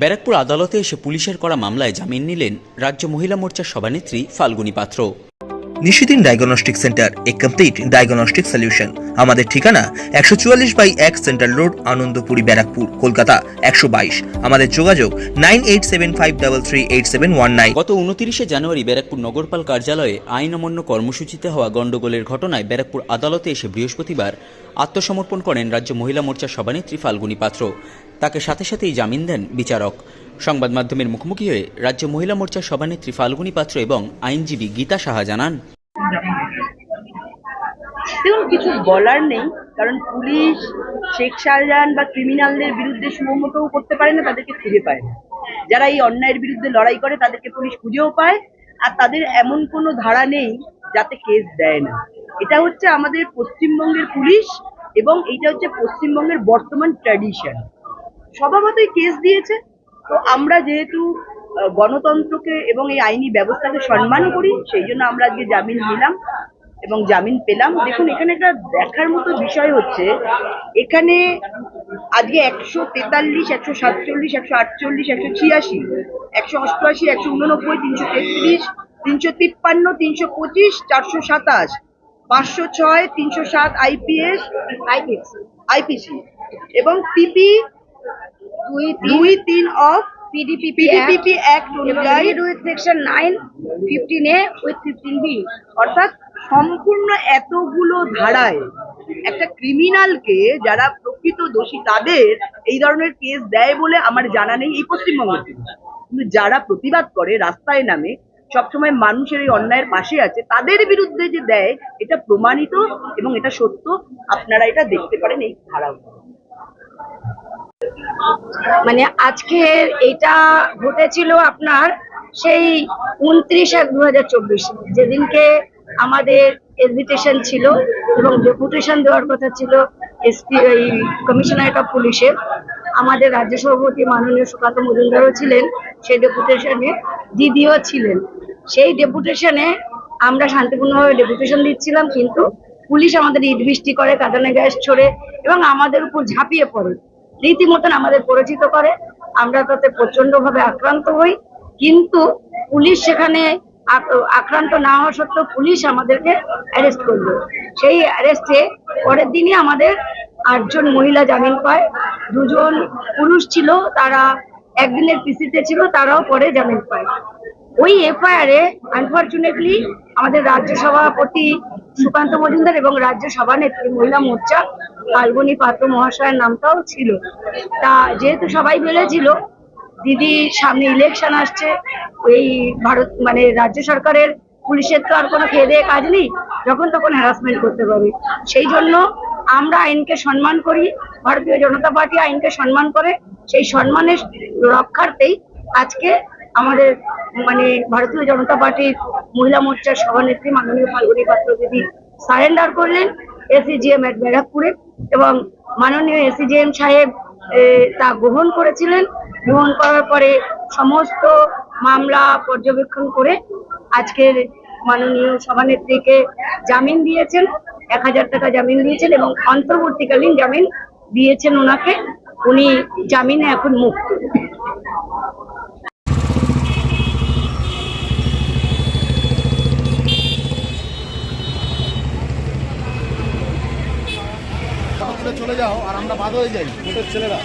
ব্যারাকপুর আদালতে এসে পুলিশের করা মামলায় জামিন নিলেন রাজ্য মহিলা মোর্চার সভানেত্রী ফাল্গুনী পাত্র। নিশিদিন ডায়াগনস্টিক সেন্টার এ কমপ্লিট ডায়াগনস্টিক সলিউশন। আমাদের ঠিকানা একশো চুয়াল্লিশ বাই এক সেন্ট্রাল রোড আনন্দপুরি ব্যারাকপুর কলকাতা একশো বাইশ। আমাদের যোগাযোগ nine eight seven five double three eight seven one nine. গত উনতিরিশে জানুয়ারি ব্যারাকপুর নগরপাল কার্যালয়ে আইন অমান্য কর্মসূচিতে হওয়া গণ্ডগোলের ঘটনায় ব্যারাকপুর আদালতে এসে বৃহস্পতিবার আত্মসমর্পণ করেন রাজ্য মহিলা মোর্চার সভানেত্রী ফাল্গুনী পাত্র। তাকে সাথে সাথেই জামিন দেন বিচারক। সংবাদ মাধ্যমের মুখোমুখি হয়ে রাজ্য মহিলা মোর্চার সভানেত্রী ফাল্গুনী পাত্র এবং আইনজীবী গীতা সাহা জানান। দেখুন, কিছু বলার নেই, কারণ পুলিশ, শেখ শাহজাহান বা ক্রিমিনালদের বিরুদ্ধে সুমোটোও করতে পারে না, তাদেরকে খুঁজে পায় না। যারা এই অন্যায়ের বিরুদ্ধে লড়াই করে, তাদেরকে পুলিশ খুঁজেও পায়, আর তাদের এমন কোনো ধারা নেই যাতে কেস দেয় না। এটা হচ্ছে আমাদের পশ্চিমবঙ্গের পুলিশ এবং এইটা হচ্ছে পশ্চিমবঙ্গের বর্তমান ট্র্যাডিশন। স্বভাবতই কেস দিয়েছে। তো আমরা যেহেতু গণতন্ত্রকে এবং এই আইনি ব্যবস্থাকে সম্মান করি সেই জন্য আমরা আজকে জামিন নিলাম এবং জামিন পেলাম। দেখুন এখানে একটা দেখার মতো বিষয় হচ্ছে এখানে আজকে একশো তেতাল্লিশ একশো সাতচল্লিশ একশো আটচল্লিশ একশো ছিয়াশি একশো অষ্টআশি একশো উননব্বই তিনশো তেত্রিশ তিনশো তিপ্পান্ন তিনশো পঁচিশ চারশো সাতাশ পাঁচশো ছয় তিনশো সাত আইপিএস আইপিএস। আইপিসি এবং পিপি দুই তিন অফ পিডিপিপি অ্যাক্ট অনুযায়ী with section nine fifteen A with fifteen B অর্থাৎ সম্পূর্ণ এতগুলো ধারায় একটা ক্রিমিনালকে যারা প্রকৃত দোষী তাদের এই ধরনের কেস দেয় বলে আমার জানা নেই এই পশ্চিমবঙ্গের পুলিশ। কিন্তু যারা প্রতিবাদ করে রাস্তায় নামে সবসময় মানুষের এই অন্যায়ের পাশে আছে তাদের বিরুদ্ধে যে দেয় এটা প্রমাণিত এবং এটা সত্য। আপনারা এটা দেখতে পারেন এই ধারা মানে আজকে এটা ঘটেছিল আপনার সেই উনত্রিশ এক দু হাজার যেদিনকে আমাদের ইনভিটেশন ছিল এবং ডেপুটেশন দেওয়ার কথা ছিল এসপি এই কমিশনারেট অফ পুলিশের আমাদের রাজ্য সভাপতি মাননীয় সুকান্ত মজুমদারও ছিলেন, সেই ডেপুটেশনে দিদিও ছিলেন। সেই ডেপুটেশনে আমরা শান্তিপূর্ণভাবে ডেপুটেশন দিচ্ছিলাম, কিন্তু পুলিশ আমাদের ইট বৃষ্টি করে, কাঁদানে গ্যাস ছড়ে এবং আমাদের উপর ঝাঁপিয়ে পড়ে। রীতিমতন আমাদের পরিচিত করে। আমরা তাতে প্রচণ্ড ভাবে আক্রান্ত হই। কিন্তু পুলিশ সেখানে আক্রান্ত না হওয়া সত্ত্বেও পুলিশ আমাদেরকে অ্যারেস্ট করল। সেই অ্যারেস্টে পরের দিনই আমাদের আটজন মহিলা জামিন পায়। দুজন পুরুষ ছিল, তারা একদিনের পিসিতে ছিল, তারাও পরে জামিন পায়। ওই এফআইআর আনফরচুনেটলি আমাদের রাজ্য সভাপতি সুকান্ত মজুমদার এবং রাজ্য সভানেত্রী মহিলা মোর্চা ফাল্গুনী পাত্র মহাশয়ের নামটাও ছিল। তা যেহেতু সবাই বলেছিল দিদি সামনে ইলেকশন আসছে, এই ভারত মানে রাজ্য সরকারের পুলিশের তো আর কোনো খেয়ে দেয়ে কাজ নেই, যখন তখন হ্যারাসমেন্ট করতে পারবে। সেই জন্য আমরা আইনকে সম্মান করি, ভারতীয় জনতা পার্টি আইনকে সম্মান করে, সেই সম্মানের রক্ষার্থেই আজকে আমাদের মানে ভারতীয় জনতা পার্টির মহিলা মোর্চার সভানেত্রী মাননীয় ফাল্গুনী পাত্র দিদি সারেন্ডার করলেন। এসিজিএম এর ব্যারাকপুরে এবং মাননীয় এসিজিএম সাহেব তা গ্রহণ করেছিলেন। গ্রহণ করার পরে সমস্ত মামলা পর্যবেক্ষণ করে আজকের মাননীয় সভানেত্রীকে জামিন দিয়েছেন। এক হাজার টাকা জামিন দিয়েছেন এবং অন্তর্বর্তীকালীন জামিন দিয়েছেন ওনাকে। উনি জামিনে এখন মুক্ত। চলে যাও আর আমরা বাদ হয়ে যাই ছোটের ছেলেরা।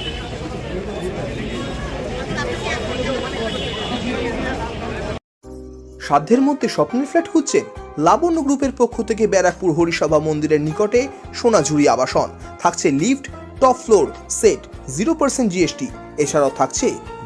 সাধ্যের মধ্যে স্বপ্নের ফ্ল্যাট খুঁজছে লাবণ্য গ্রুপের পক্ষ থেকে ব্যারাকপুর হরিসভা মন্দিরের নিকটে সোনাঝুরি আবাসন। থাকছে lift, top floor, set zero percent GST এছাড়াও থাকছে